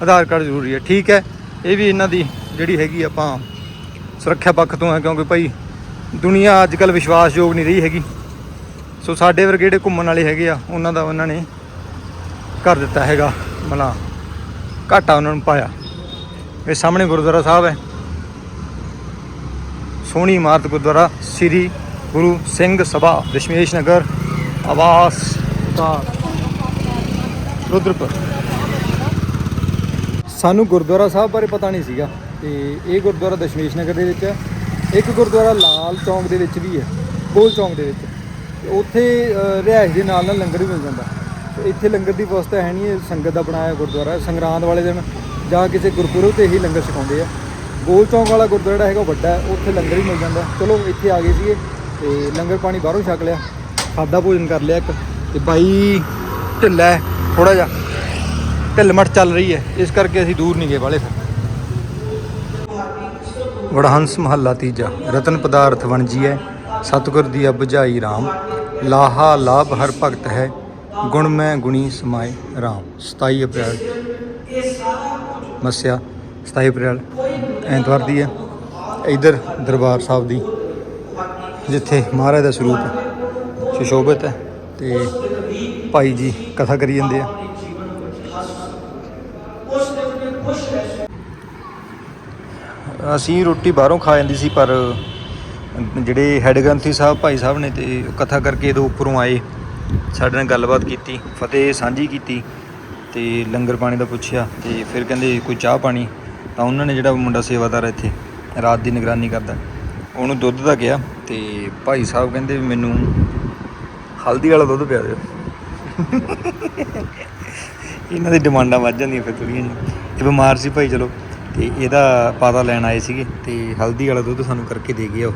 ਆਧਾਰ ਕਾਰਡ ਜ਼ਰੂਰੀ ਹੈ। ਠੀਕ ਹੈ, ਇਹ ਵੀ ਇਹਨਾਂ ਦੀ ਜਿਹੜੀ ਹੈਗੀ ਆਪਾਂ ਸੁਰੱਖਿਆ ਪੱਖ ਤੋਂ ਹੈ, ਕਿਉਂਕਿ ਭਾਈ ਦੁਨੀਆ ਅੱਜ ਕੱਲ ਵਿਸ਼ਵਾਸਯੋਗ ਨਹੀਂ ਰਹੀ ਹੈਗੀ। ਸੋ ਸਾਡੇ ਵਰਗੇ ਜਿਹੜੇ ਘੁੰਮਣ ਵਾਲੇ ਹੈਗੇ ਆ, ਉਹਨਾਂ ਦਾ ਉਹਨਾਂ ਨੇ ਕਰ ਦਿੱਤਾ ਹੈਗਾ ਮਲਾ ਘਾਟਾ ਉਹਨਾਂ ਨੂੰ ਪਾਇਆ। ਇਹ ਸਾਹਮਣੇ ਗੁਰਦੁਆਰਾ ਸਾਹਿਬ ਹੈ। ਸੋਹਣੀ ਇਮਾਰਤ ਗੁਰਦੁਆਰਾ, ਸ੍ਰੀ ਗੁਰੂ ਸਿੰਘ ਸਭਾ, ਦਸ਼ਮੇਸ਼ ਨਗਰ, ਆਵਾਸ ਦਾ ਰੁਦਰਪੁਰ। ਸਾਨੂੰ ਗੁਰਦੁਆਰਾ ਸਾਹਿਬ ਬਾਰੇ ਪਤਾ ਨਹੀਂ ਸੀਗਾ ਤੇ ਇਹ ਗੁਰਦੁਆਰਾ ਦਸ਼ਮੇਸ਼ ਨਗਰ ਦੇ ਵਿੱਚ ਹੈ। ਇੱਕ ਗੁਰਦੁਆਰਾ ਲਾਲ ਚੌਂਕ ਦੇ ਵਿੱਚ ਵੀ ਹੈ, ਗੋਲ ਚੌਂਕ ਦੇ ਵਿੱਚ। ਉੱਥੇ ਰਿਹਾਇਸ਼ ਦੇ ਨਾਲ ਨਾਲ ਲੰਗਰ ਵੀ ਮਿਲ ਜਾਂਦਾ। ਤੇ ਇੱਥੇ ਲੰਗਰ ਦੀ ਵਿਵਸਥਾ ਹੈ ਨਹੀਂ ਇਹ ਸੰਗਤ ਦਾ ਬਣਾਇਆ ਗੁਰਦੁਆਰਾ। ਸੰਗਰਾਂਦ ਵਾਲੇ ਦਿਨ ਜਾਂ ਕਿਸੇ ਗੁਰਪੁਰਬ ਤੇ ਹੀ ਲੰਗਰ ਛਕਾਉਂਦੇ ਆ। ਗੋਲ ਚੌਂਕ ਵਾਲਾ ਗੁਰਦੁਆਰਾ ਜਿਹੜਾ ਹੈਗਾ ਉਹ ਵੱਡਾ ਹੈ, ਉੱਥੇ ਲੰਗਰ ਹੀ ਮਿਲ ਜਾਂਦਾ। ਚਲੋ, ਇੱਥੇ ਆ ਗਏ ਸੀਗੇ ਤੇ ਲੰਗਰ ਪਾਣੀ ਬਾਹਰੋਂ ਛਕ ਲਿਆ। ਸਾਦਾ ਭੋਜਨ ਕਰ ਲਿਆ ਇੱਕ। ਤੇ ਬਾਈ, ਢਿੱਲਾ ਹੈ ਥੋੜਾ ਜਿਹਾ। ਢਿੱਲ ਮੱਠ ਚੱਲ ਰਹੀ ਹੈ। ਇਸ ਕਰਕੇ ਅਸੀਂ ਦੂਰ ਨਹੀਂ ਗਏ ਵਾਲੇ ਫਿਰ। ਵੜਹੰਸ ਮਹੱਲਾ ਤੀਜਾ। ਰਤਨ ਪਦਾਰਥ ਵਣਜੀਐ ਸਤਿਗੁਰ ਦੀ ਬੁਝਾਈ RAM ਲਾਹਾ ਲਾਭ ਹਰ ਭਗਤ ਹੈ, ਗੁਣ ਮੈਂ ਗੁਣੀ ਸਮਾਏ RAM 27 ਅਪ੍ਰੈਲ। ਮੱਸਿਆ 27 ਅਪ੍ਰੈਲ, ਐਤਵਾਰ ਦੀ ਹੈ। ਇਧਰ ਦਰਬਾਰ ਸਾਹਿਬ ਦੀ, ਜਿੱਥੇ ਮਹਾਰਾਜ ਦਾ ਸਰੂਪ ਸੁਸ਼ੋਭਿਤ ਹੈ ਤੇ ਭਾਈ ਜੀ ਕਥਾ ਕਰੀ ਜਾਂਦੇ ਆ। ਅਸੀਂ ਰੋਟੀ ਬਾਹਰੋਂ ਖਾ ਜਾਂਦੀ ਸੀ, ਪਰ ਜਿਹੜੇ ਹੈਡ ਗ੍ਰੰਥੀ ਸਾਹਿਬ, ਭਾਈ ਸਾਹਿਬ ਨੇ ਤੇ ਕਥਾ ਕਰਕੇ ਇਹਦੇ ਉੱਪਰੋਂ ਆਏ। ਸਾਡੇ ਨਾਲ ਗੱਲਬਾਤ ਕੀਤੀ, ਫਤਿਹ ਸਾਂਝੀ ਕੀਤੀ ਤੇ ਲੰਗਰ ਪਾਣੀ ਦਾ ਪੁੱਛਿਆ ਤੇ ਫਿਰ ਕਹਿੰਦੇ ਕੋਈ ਚਾਹ ਪਾਣੀ? ਤਾਂ ਉਹਨਾਂ ਨੇ ਜਿਹੜਾ ਮੁੰਡਾ ਸੇਵਾਦਾਰ ਇੱਥੇ, ਰਾਤ ਦੀ ਨਿਗਰਾਨੀ ਕਰਦਾ। ਉਹਨੂੰ ਦੁੱਧ ਦਾ ਕਿਹਾ ਤੇ ਭਾਈ ਸਾਹਿਬ ਕਹਿੰਦੇ ਮੈਨੂੰ ਹਲਦੀ ਵਾਲਾ ਦੁੱਧ ਪਿਆ ਦਿਓ। ਇਹਨਾਂ ਦੀ ਡਿਮਾਂਡਾਂ ਵੱਧ ਜਾਂਦੀਆਂ ਫਿਰ ਥੋੜ੍ਹੀਆਂ ਜਿਹੀਆਂ। ਇਹ ਬਿਮਾਰ ਸੀ ਭਾਈ, ਚਲੋ। ਤੇ ਇਹਦਾ ਪਤਾ ਲੈਣ ਆਏ ਸੀਗੇ ਤੇ ਹਲਦੀ ਵਾਲਾ ਦੁੱਧ ਸਾਨੂੰ ਕਰਕੇ ਦੇ ਗਿਆ ਉਹ।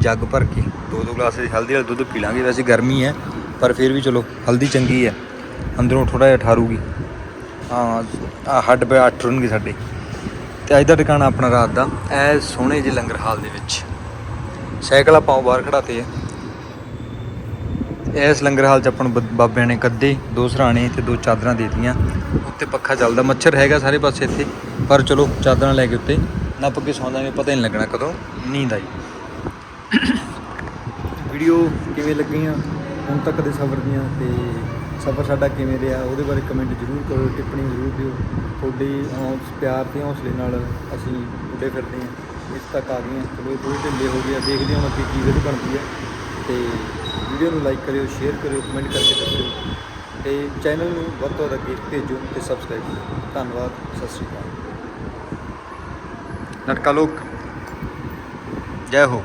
ਜੱਗ ਭਰ ਕੇ। ਦੋ ਦੋ ਗਲਾਸ ਹਲਦੀ ਵਾਲਾ ਦੁੱਧ ਪੀ ਲਾਂਗੇ। ਵੈਸੇ ਗਰਮੀ ਹੈ, ਪਰ ਫਿਰ ਵੀ ਚਲੋ, ਹਲਦੀ ਚੰਗੀ ਹੈ। ਅੰਦਰੋਂ ਥੋੜਾ ਜਿਹਾ ਠਾਰੂਗੀ। ਹਾਂ ਹੱਡ ਪੇ ਅੱਠ ਰੁਣਗੇ ਸਾਡੇ। ਤੇ ਅੱਜ ਦਾ ਟਿਕਾਣਾ ਆਪਣਾ ਰਾਤ ਦਾ। ਐ ਸੋਹਣੇ ਜਿਹੇ ਲੰਗਰ ਹਾਲ ਦੇ ਵਿੱਚ। ਸਾਈਕਲ ਆਪਾਂ ਬਾਹਰ ਖੜਾਤੇ ਆ। ਇਸ ਲੰਗਰ ਹਾਲ ਚ ਆਪਾਂ ਨੂੰ ਬ- ਬਾਬਿਆਂ ਨੇ ਕੱਦੇ, ਦੋ ਸਰਾਣੇ ਤੇ ਦੋ ਚਾਦਰਾਂ ਦੇ ਦਿੱਤੀਆਂ। ਉੱਤੇ ਪੱਖਾ ਚੱਲਦਾ। ਮੱਛਰ ਹੈਗਾ ਸਾਰੇ ਪਾਸੇ ਇੱਥੇ। ਪਰ ਚਲੋ, ਚਾਦਰਾਂ ਲੈ ਕੇ ਉੱਤੇ ਨੱਪ ਕੇ ਸੌਂਦਾਂਗੇ ਪਤਾ ਹੀ ਨਹੀਂ ਲੱਗਣਾ ਕਦੋਂ। ਨੀਂਦ ਆਈ। ਵੀਡੀਓ ਕਿਵੇਂ ਲੱਗੀਆਂ? ਹੁਣ ਤੱਕ ਦੇ ਸਫ਼ਰ ਦੀਆਂ ਤੇ ਸਫ਼ਰ ਸਾਡਾ ਕਿਵੇਂ ਰਿਹਾ? ਉਹਦੇ ਬਾਰੇ ਕਮੈਂਟ ਜ਼ਰੂਰ ਕਰੋ, ਟਿੱਪਣੀ ਜ਼ਰੂਰ ਦਿਓ। ਤੁਹਾਡੇ ਹੌਂਸ ਪਿਆਰ ਤੇ ਹੌਸਲੇ ਨਾਲ ਅਸੀਂ ਉੱਡੇ ਫਿਰਦੇ ਹਾਂ। ਇਸ ਤੱਕ ਆ ਗਏ ਹਾਂ ਚਲੋ, ਇਹ ਥੋੜ੍ਹੇ ਢਿੱਲੇ ਹੋ ਗਏ ਆ। ਦੇਖਦੇ ਹਾਂ ਹੁਣ ਅੱਗੇ ਕੀ ਵੀਡੀਓ ਬਣਦੀ ਹੈ ਤੇ ਵੀਡੀਓ ਨੂੰ ਲਾਈਕ ਕਰਿਓ ਸ਼ੇਅਰ ਕਰਿਓ ਕਮੈਂਟ ਕਰਕੇ ਦੱਸਿਓ। ਤੇ ਚੈਨਲ ਨੂੰ ਵੱਧ ਤੋਂ ਵੱਧ ਅੱਗੇ ਭੇਜੋ ਤੇ ਸਬਸਕ੍ਰਾਈਬ ਕਰੋ ਧੰਨਵਾਦ। ਸਤਿ ਸ਼੍ਰੀ ਅਕਾਲ। ਨਟਕਾ ਲੋਕ। ਜੈ ਹੋ।